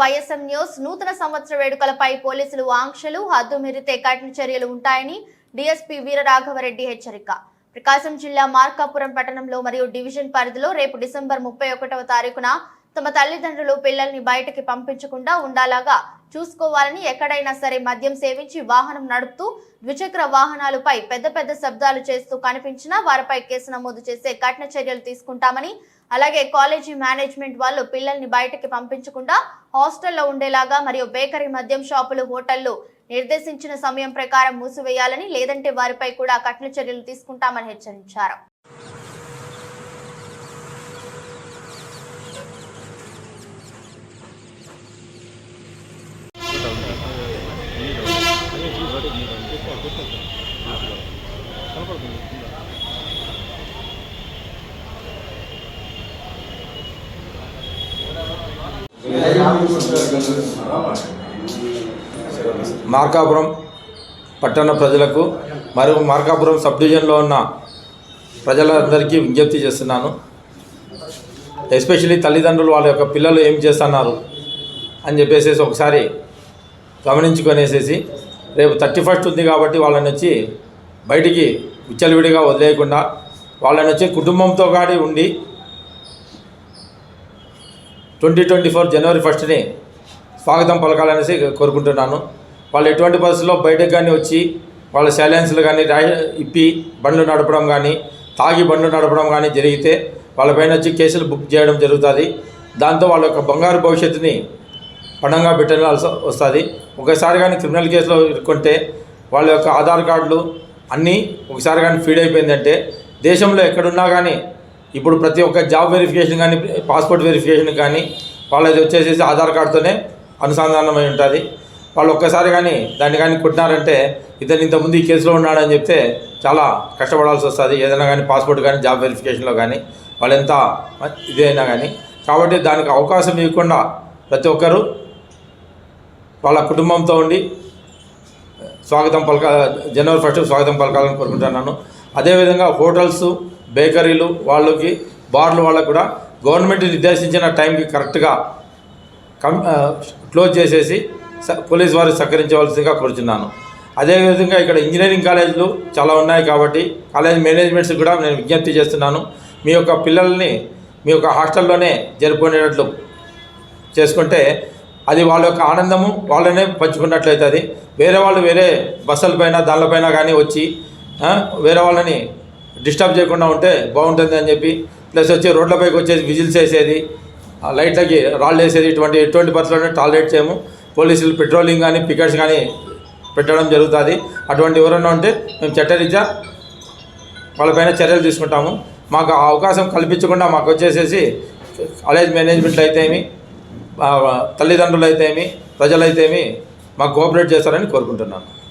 YSM news నూతన సంవత్సర వేడుకలపై పోలీసులు ఆంక్షలు హద్దు మీరితే కఠిన చర్యలు ఉంటాయని డీఎస్పీ వీరరాఘవరెడ్డి హెచ్చరిక. ప్రకాశం జిల్లా మార్కాపురం పట్టణంలో మరియు డివిజన్ పరిధిలో రేపు డిసెంబర్ ముప్పై ఒకటవ తారీఖున తమ తల్లిదండ్రులు పిల్లల్ని బయటకి పంపించకుండా ఉండాలాగా చూసుకోవాలని ఎక్కడైనా సరే మద్యం సేవించి వాహనం నడుపుతూ ద్విచక్ర వాహనాలపై పెద్ద పెద్ద శబ్దాలు చేస్తూ కనిపించినా వారిపై కేసు నమోదు చేసే కఠిన చర్యలు తీసుకుంటామని అలాగే కాలేజీ మేనేజ్మెంట్ వాళ్ళు పిల్లల్ని బయటకి పంపించకుండా హాస్టల్లో ఉండేలాగా మరియు బేకరీ మద్యం షాపులు హోటళ్ళు నిర్దేశించిన సమయం ప్రకారం మూసివేయాలని లేదంటే వారిపై కూడా కఠిన చర్యలు తీసుకుంటామని హెచ్చరించారు. మార్కాపురం పట్టణ ప్రజలకు మరియు మార్కాపురం సబ్ డివిజన్లో ఉన్న ప్రజలందరికీ విజ్ఞప్తి చేస్తున్నాను. ఎస్పెషలీ తల్లిదండ్రులు వాళ్ళ యొక్క పిల్లలు ఏం చేస్తున్నారు అని చెప్పేసి ఒకసారి గమనించుకొనేసేసి రేపు థర్టీ ఫస్ట్ ఉంది కాబట్టి వాళ్ళని వచ్చి బయటికి విచ్చలవిడిగా వదిలేయకుండా వాళ్ళని వచ్చి కుటుంబంతో కాడి ఉండి ట్వంటీ ట్వంటీ ఫోర్ జనవరి ఫస్ట్ని స్వాగతం పలకాలనేసి కోరుకుంటున్నాను. వాళ్ళు ఎటువంటి పరిస్థితుల్లో బయటకు కానీ వచ్చి వాళ్ళ సైలెన్స్లు కానీ రా ఇప్పి బండ్లు నడపడం కానీ తాగి బండ్లు నడపడం కానీ జరిగితే వాళ్ళపైన వచ్చి కేసులు బుక్ చేయడం జరుగుతుంది. దాంతో వాళ్ళ యొక్క బంగారు భవిష్యత్తుని పణంగా పెట్టాల్సి వస్తుంది. ఒకసారి కానీ క్రిమినల్ కేసులో ఇరుక్కుంటే వాళ్ళ యొక్క ఆధార్ కార్డులు అన్నీ ఒకసారి కానీ ఫీడ్ అయిపోయిందంటే దేశంలో ఎక్కడున్నా కానీ ఇప్పుడు ప్రతి ఒక్క జాబ్ వెరిఫికేషన్ కానీ పాస్పోర్ట్ వెరిఫికేషన్ కానీ వాళ్ళది వచ్చేసేసి ఆధార్ కార్డుతోనే అనుసంధానమై ఉంటుంది. వాళ్ళు ఒక్కసారి కానీ దాన్ని కానీ కొట్టినారంటే ఇతను ఇంతకుముందు ఈ కేసులో ఉన్నాడని చెప్తే చాలా కష్టపడాల్సి వస్తుంది. ఏదైనా కానీ పాస్పోర్ట్ కానీ జాబ్ వెరిఫికేషన్లో కానీ వాళ్ళు ఎంత ఇదైనా కానీ. కాబట్టి దానికి అవకాశం ఇవ్వకుండా ప్రతి ఒక్కరూ వాళ్ళ కుటుంబంతో ఉండి స్వాగతం పలక జనవరి ఫస్ట్ స్వాగతం పలకాలని కోరుకుంటున్నాను అదేవిధంగా హోటల్స్ బేకరీలు వాళ్ళకి బార్లు వాళ్ళకు కూడా గవర్నమెంట్ నిర్దేశించిన టైంకి కరెక్ట్గా కం క్లోజ్ చేసేసి స- పోలీస్ వారు సహకరించవలసిందిగా కోరుచున్నాను. అదేవిధంగా ఇక్కడ ఇంజనీరింగ్ కాలేజీలు చాలా ఉన్నాయి కాబట్టి కాలేజ్ మేనేజ్మెంట్స్ కూడా నేను విజ్ఞప్తి చేస్తున్నాను. మీ యొక్క పిల్లల్ని మీ యొక్క హాస్టల్లోనే జరుపుకునేటట్లు చేసుకుంటే అది వాళ్ళ యొక్క ఆనందము వాళ్ళనే పంచుకున్నట్లయితుంది. వేరే వాళ్ళు వేరే బస్సులపైన దానిపైన కానీ వచ్చి వేరే వాళ్ళని డిస్టర్బ్ చేయకుండా ఉంటే బాగుంటుంది అని చెప్పి ప్లస్ వచ్చి రోడ్లపైకి వచ్చేసి విజిల్స్ వేసేది లైట్లకి రాళ్ళు వేసేది ఇటువంటి ఎటువంటి పరిస్థితుల్లో టాలరేట్ చేయము. పోలీసులు పెట్రోలింగ్ కానీ పికెట్స్ కానీ పెట్టడం జరుగుతుంది. అటువంటి ఎవరైనా ఉంటే మేము చట్టరీత్యా వాళ్ళపైన చర్యలు తీసుకుంటాము. మాకు ఆ అవకాశం కల్పించకుండా మాకు వచ్చేసేసి కాలేజ్ మేనేజ్మెంట్లు అయితేమి ఆ, తల్లిదండ్రులు అయితేమి ప్రజలైతేమి మాకు కోఆపరేట్ చేస్తారని కోరుకుంటున్నాను.